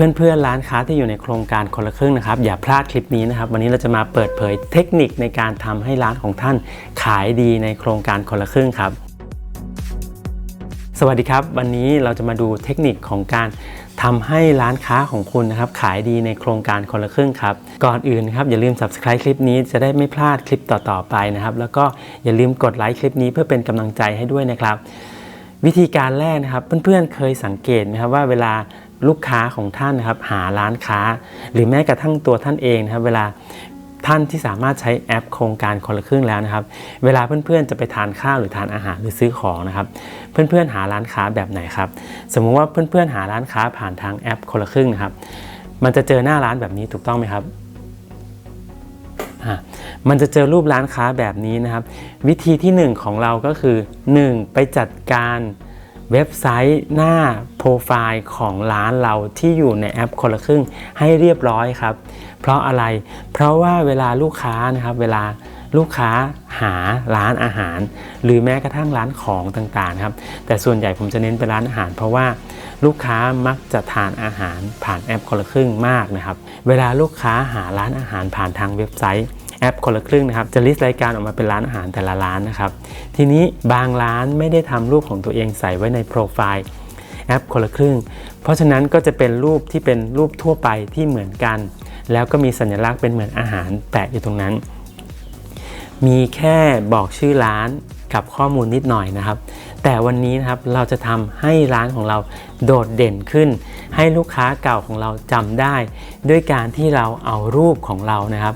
เพื่อนๆร้านค้าที่อยู่ในโครงการคนละครึ่งนะครับ อย่าพลาดคลิปนี้นะครับ วันนี้เราจะมาเปิดเผยเทคนิคในการทำให้ร้านของท่านขายดีในโครงการคนละครึ่งครับ สวัสดีครับ วันนี้เราจะมาดูเทคนิคของการทำให้ร้านค้าของคุณนะครับขายดีในโครงการคนละครึ่งครับ ก่อนอื่นครับอย่าลืม subscribe คลิปนี้จะได้ไม่พลาดคลิปต่อๆไปนะครับ แล้วก็อย่าลืมกดไลค์คลิปนี้เพื่อเป็นกำลังใจให้ด้วยนะครับวิธีการแรกนะครับเพื่อนๆเคยสังเกตไหมครับว่าเวลา ลูกค้าของท่านนะครับหาร้านค้า หรือแม้กระทั่งตัวท่านเองนะครับ เวลาท่านที่สามารถใช้แอปโครงการคนละครึ่งแล้วนะครับ เวลาเพื่อนๆจะไปทานข้าวหรือทานอาหารหรือซื้อของนะครับ เพื่อนๆหาร้านค้าแบบไหนครับ สมมุติว่าเพื่อนๆหาร้านค้าผ่านทางแอปคนละครึ่งนะครับ มันจะเจอหน้าร้านแบบนี้ถูกต้องไหมครับอะมันจะเจอรูปร้านค้าแบบนี้นะครับ วิธีที่ 1 ของเราก็คือ 1. ไปจัดการ เว็บไซต์หน้าโปรไฟล์ของร้านเราที่อยู่ในแอปคนละครึ่งให้เรียบร้อยครับ เพราะอะไร เพราะว่าเวลาลูกค้านะครับเวลาลูกค้าหาร้านอาหาร หรือแม้กระทั่งร้านของต่างๆครับ แต่ส่วนใหญ่ผมจะเน้นเป็นร้านอาหาร เพราะว่าลูกค้ามักจะทานอาหารผ่านแอปคนละครึ่งมากนะครับ เวลาลูกค้าหาร้านอาหารผ่านทางเว็บไซต์ แอปคนละครึ่งนะครับจะลิสต์รายการออกมาเป็นร้านอาหารแต่ละร้านนะครับทีนี้บางร้านไม่ได้ทำรูปของตัวเองใส่ไว้ในโปรไฟล์แอปคนละครึ่ง เพราะฉะนั้นก็จะเป็นรูปที่เป็นรูปทั่วไปที่เหมือนกัน แล้วก็มีสัญลักษณ์เป็นเหมือนอาหารแปะอยู่ตรงนั้น มีแค่บอกชื่อร้านกับข้อมูลนิดหน่อยนะครับ แต่วันนี้นะครับเราจะทำให้ร้านของเราโดดเด่นขึ้น ให้ลูกค้าเก่าของเราจำได้ ด้วยการที่เราเอารูปของเรานะครับ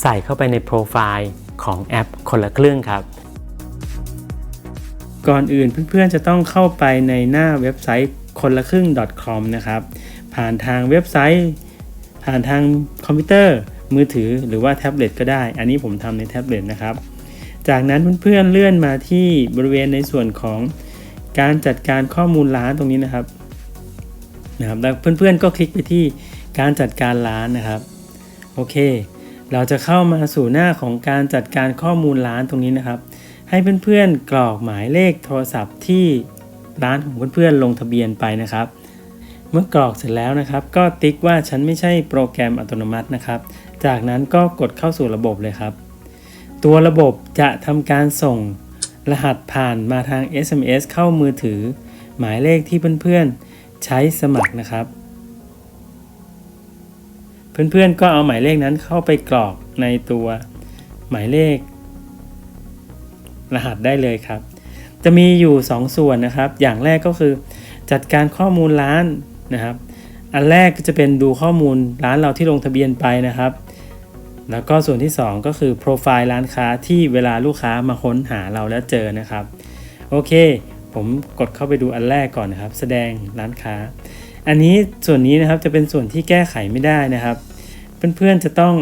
ใส่เข้าไปในโปรไฟล์ของแอปคนละครึ่งครับ ก่อนอื่นเพื่อนๆจะต้องเข้าไปในหน้าเว็บไซต์คนละครึ่ง .com นะครับ ผ่านทางเว็บไซต์ ผ่านทางคอมพิวเตอร์ มือถือหรือว่าแท็บเล็ตก็ได้ อันนี้ผมทำในแท็บเล็ตนะครับ จากนั้นเพื่อนๆเลื่อนมาที่บริเวณในส่วนของการจัดการข้อมูลร้านตรงนี้นะครับนะครับแล้วเพื่อนๆก็คลิกไปที่การจัดการร้านนะครับ โอเค เราจะเข้ามาสู่หน้าของการจัดการข้อมูลร้านตรงนี้นะครับ ให้เพื่อนๆกรอกหมายเลขโทรศัพท์ที่ร้านของเพื่อนๆลงทะเบียนไปนะครับ เมื่อกรอกเสร็จแล้วนะครับ ก็ติ๊กว่าฉันไม่ใช่โปรแกรมอัตโนมัตินะครับ จากนั้นก็กดเข้าสู่ระบบเลยครับ ตัวระบบจะทำการส่งรหัสผ่านมาทาง SMS เข้ามือถือ หมายเลขที่เพื่อนๆใช้สมัครนะครับ เพื่อนๆก็เอาหมายเลขนั้นเข้าไปกรอกในตัวหมายเลข รหัสได้เลยครับ จะมีอยู่2ส่วนนะครับ อย่างแรกก็คือ จัดการข้อมูลร้านนะครับ อันแรกก็จะเป็นดูข้อมูลร้านเราที่ลงทะเบียนไปนะครับ แล้วก็ส่วนที่ 2 ก็คือโปรไฟล์ร้านค้าที่เวลาลูกค้ามาค้นหาเราแล้วเจอนะครับ โอเค ผมกดเข้าไปดูอันแรกก่อนนะครับ แสดงร้านค้า อันนี้ส่วนนี้นะครับจะเป็นส่วนที่แก้ไขไม่ได้นะครับ เพื่อนๆจะต้อง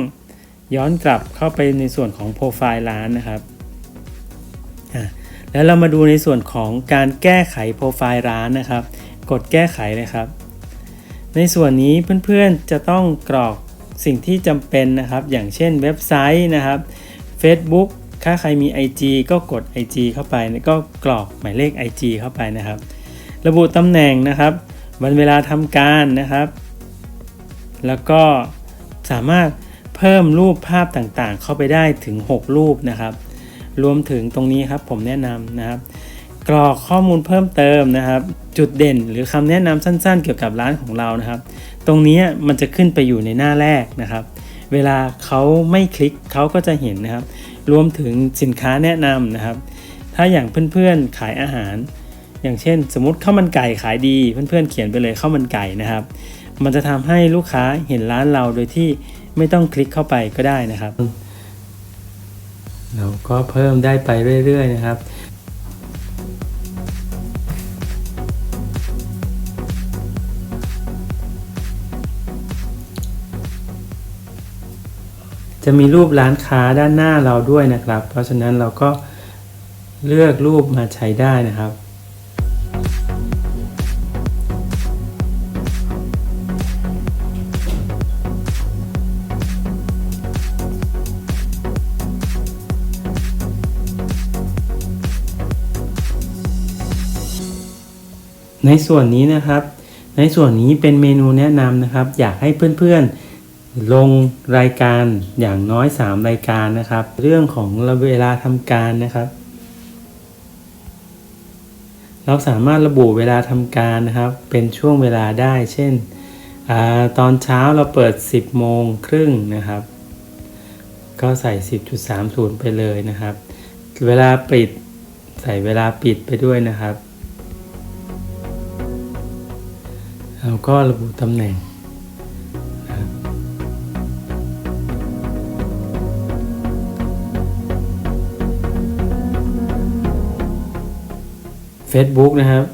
ย้อนกลับเข้าไปในส่วนของโปรไฟล์ร้านนะครับอะแล้วเรามาดูในส่วนของการแก้ไขโปรไฟล์ร้านนะครับ กดแก้ไขเลยครับ ในส่วนนี้เพื่อนๆจะต้องกรอกสิ่งที่จำเป็นนะครับ อย่างเช่นเว็บไซต์นะครับ Facebook ถ้าใครมี IG ก็กด IG เข้าไป ก็กรอกหมายเลข IG เข้าไปนะครับ ระบุตำแหน่งนะครับ วันเวลาทำการนะครับ แล้วก็สามารถเพิ่มรูปภาพต่างๆ เข้าไปได้ถึง 6 รูปนะครับ รวมถึงตรงนี้ครับผมแนะนำนะครับ กรอกข้อมูลเพิ่มเติมนะครับ จุดเด่นหรือคำแนะนำสั้นๆ เกี่ยวกับร้านของเรานะครับ ตรงนี้มันจะขึ้นไปอยู่ในหน้าแรกนะครับ เวลาเขาไม่คลิกเขาก็จะเห็นนะครับ รวมถึงสินค้าแนะนำนะครับ ถ้าอย่างเพื่อนๆขายอาหาร อย่างเช่น สมมติข้าวมันไก่ขายดีเพื่อนๆเขียนไปเลยข้าวมันไก่นะครับ มันจะทำให้ลูกค้าเห็นร้านเราโดยที่ไม่ต้องคลิกเข้าไปก็ได้นะครับ เราก็เพิ่มได้ไปเรื่อยๆนะครับจะมีรูปร้านค้าด้านหน้าเราด้วยนะครับ เพราะฉะนั้นเราก็เลือกรูปมาใช้ได้นะครับ ในส่วนนี้นะครับ ในส่วนนี้เป็นเมนูแนะนำนะครับ อยากให้เพื่อนๆลงรายการอย่างน้อย 3 รายการนะครับ เรื่องของเวลาทำการนะครับ เราสามารถระบุเวลาทำการนะครับ เป็นช่วงเวลาได้ เช่นอตอนเช้าเราเปิด 10 โมงครึ่งนะครับ ก็ใส่ 10.30 ไปเลยนะครับ เวลาปิดใส่เวลาปิดไปด้วยนะครับ เราก็ระบุตำแหน่งนะครับ Facebook นะครับ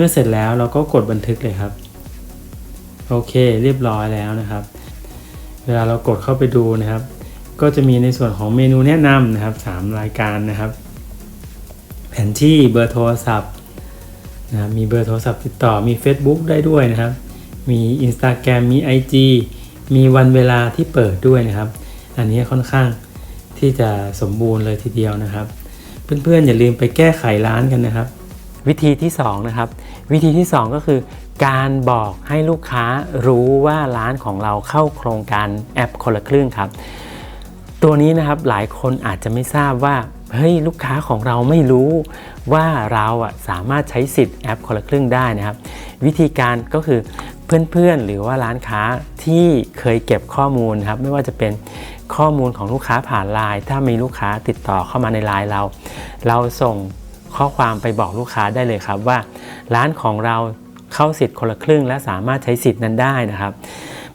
มื่อเสร็จแล้วเราก็กดบันทึกเลยครับ โอเคเรียบร้อยแล้วนะครับ เวลาเรากดเข้าไปดูนะครับ ก็จะมีในส่วนของเมนูแนะนำนะครับ 3 รายการนะครับ แผนที่เบอร์โทรศัพท์นะครับมีเบอร์โทรศัพท์ติดต่อมี Facebook ได้ด้วยนะครับ มี Instagram มี IG มีวันเวลาที่เปิดด้วยนะครับ อันนี้ค่อนข้างที่จะสมบูรณ์เลยทีเดียวนะครับ เพื่อนๆอย่าลืมไปแก้ไขร้านกันนะครับ วิธีที่2นะครับวิธีที่ 2 ก็คือการบอกให้ลูกค้ารู้ว่าร้านของเราเข้าโครงการแอปคนละครึ่งครับ ตัวนี้นะครับหลายคนอาจจะไม่ทราบว่าเฮ้ยลูกค้าของเราไม่รู้ว่าเราอะสามารถใช้สิทธิ์แอปคนละครึ่งได้นะครับ วิธีการก็คือเพื่อนๆหรือว่าร้านค้าที่เคยเก็บข้อมูลครับไม่ว่าจะเป็นข้อมูลของลูกค้าผ่านไลน์ถ้ามีลูกค้าติดต่อเข้ามาในไลน์เรา เราส่ง ข้อความไปบอกลูกค้าได้เลยครับว่า ร้านของเราเข้าสิทธิ์คนละครึ่ง และสามารถใช้สิทธิ์นั้นได้นะครับ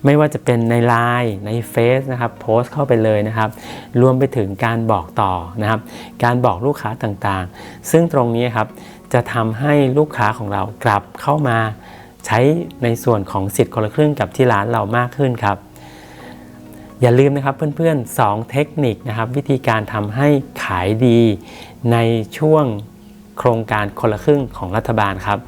ไม่ว่าจะเป็นใน Line ในเฟซนะครับโพสต์เข้าไปเลยนะครับ รวมไปถึงการบอกต่อนะครับ การบอกลูกค้าต่างๆ ซึ่งตรงนี้ครับจะทำให้ลูกค้าของเรากลับเข้ามาใช้ในส่วนของสิทธิ์คนละครึ่งกับที่ร้านเรามากขึ้นครับ อย่าลืมนะครับเพื่อนๆ 2 เทคนิคนะครับ วิธีการทำให้ขายดีในช่วง โครงการคนละครึ่งของรัฐบาลครับ